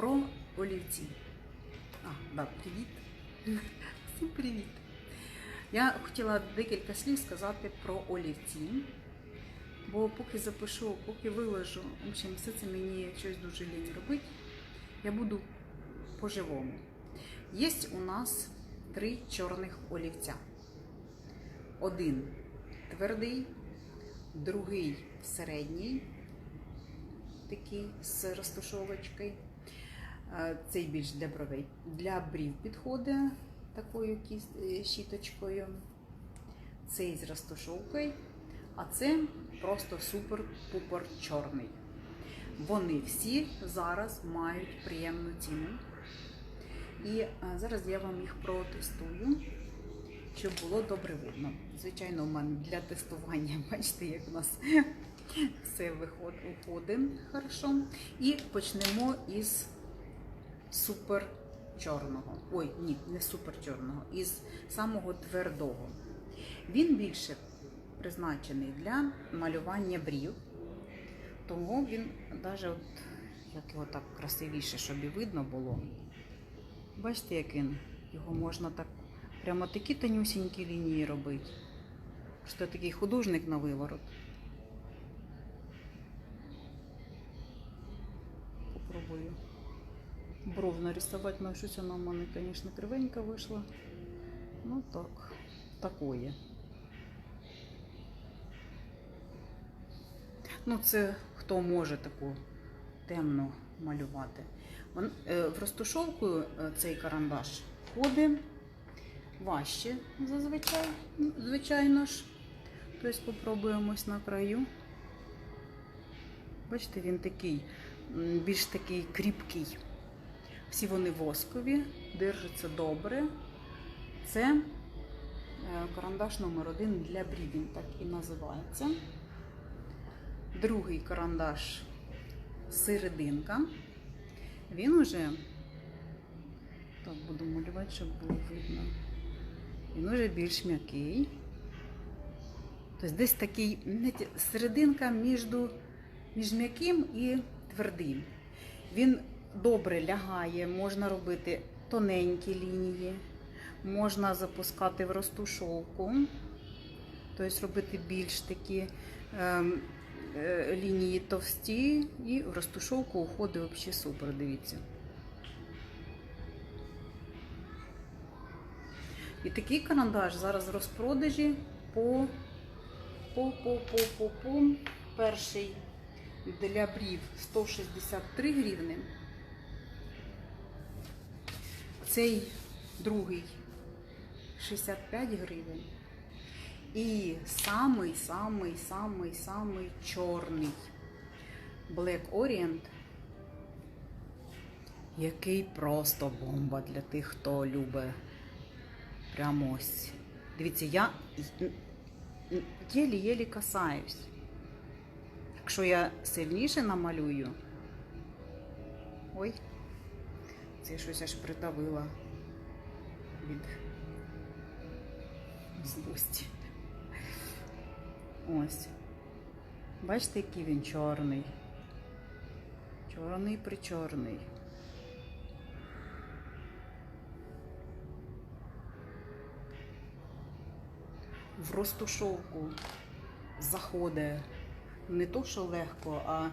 про олівці. А, да, привіт. Всім привіт. Я хотіла декілька слів сказати про олівці. Бо поки запишу, поки виложу, в общем, все це мені щось дуже лінь робити. Я буду по-живому. Є у нас три чорних олівця. Один твердий, другий середній, такий з розташовочкою. Цей більш для бровей. Для брів підходить такою е, щіточкою. Цей з розташовкою. А це просто супер-пупер чорний. Вони всі зараз мають приємну ціну. І е, зараз я вам їх протестую, щоб було добре видно. Звичайно, у мене для тестування, бачите, як у нас все виходить хорошо. І почнемо із супер чорного. Ой, ні, не супер чорного, із самого твердого. Він більше призначений для малювання брів. Тому він навіть от, як його так красивіше, щоб і видно було. Бачите, як він? Його можна так прямо такі тонюсінькі лінії робити. Що такий художник на виворот. Попробую бров нарисувати, але щось вона в мене, звісно, кривенька вийшла. Ну так, такое. Ну, це хто може таку темну малювати. Е, В розтушовку е, цей карандаш ходить важче зазвичай, звичайно ж. Тобто попробуємо ось на краю. Бачите, він такий, більш такий кріпкий. Всі вони воскові, держаться добре. Це е, карандаш номер один для брів, він так і називається. Другий карандаш серединка. Він уже, так буду малювати, щоб було видно. Він уже більш м'який. Тобто десь такий серединка між, між м'яким і твердим. Він добре лягає, можна робити тоненькі лінії, можна запускати в розтушовку, тобто робити більш такі ем, е, лінії товсті, і в розтушовку уходить взагалі супер, дивіться. І такий карандаш зараз в розпродажі по, по, по, по, по, по. Перший для брів 163 гривни. Цей другий 65 гривень. І самий, самий, самий, самий чорний Black Orient, який просто бомба для тих, хто любить прямо ось. Дивіться, я єлі-єлі касаюсь. Якщо я сильніше намалюю. Ой, це я щось аж придавила від злості. Ось. Бачите, який він чорний. Чорний причорний. В розтушовку заходить не то, що легко, а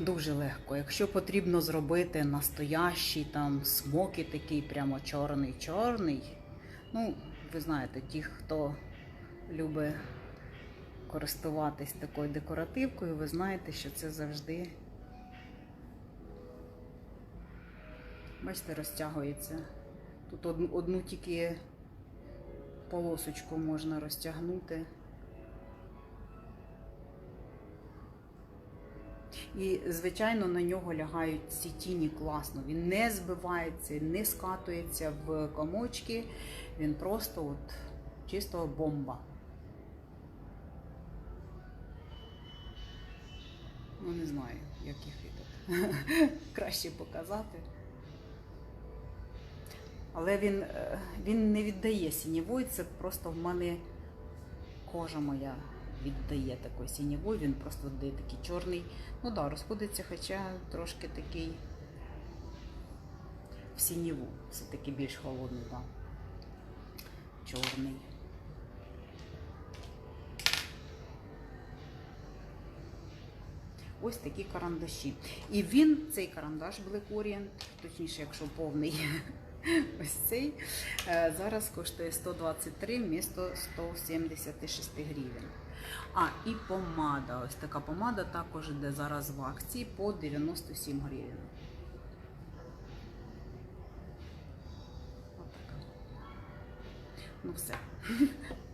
дуже легко. Якщо потрібно зробити настоящий там смокі такий прямо чорний-чорний. Ну, ви знаєте, ті, хто любить користуватись такою декоративкою, ви знаєте, що це завжди, бачите, розтягується. Тут одну, одну тільки полосочку можна розтягнути. І, звичайно, на нього лягають ці тіні класно. Він не збивається, не скатується в комочки. Він просто от чисто бомба. Ну, не знаю, як їх краще показати. Але він, е, він не віддає сінєвої, це просто в мене кожа моя віддає такої сінєвої, він просто віддає такий чорний. Ну да, розходиться, хоча трошки такий в сінєву. Все-таки більш холодний. Да. Чорний. Ось такі карандаші. І він, цей карандаш Black Orient, точніше, якщо повний, ось цей, е, зараз коштує 123 вмісто 176 гривень. А, і помада. Ось така помада також йде зараз в акції по 97 гривень. Ну все.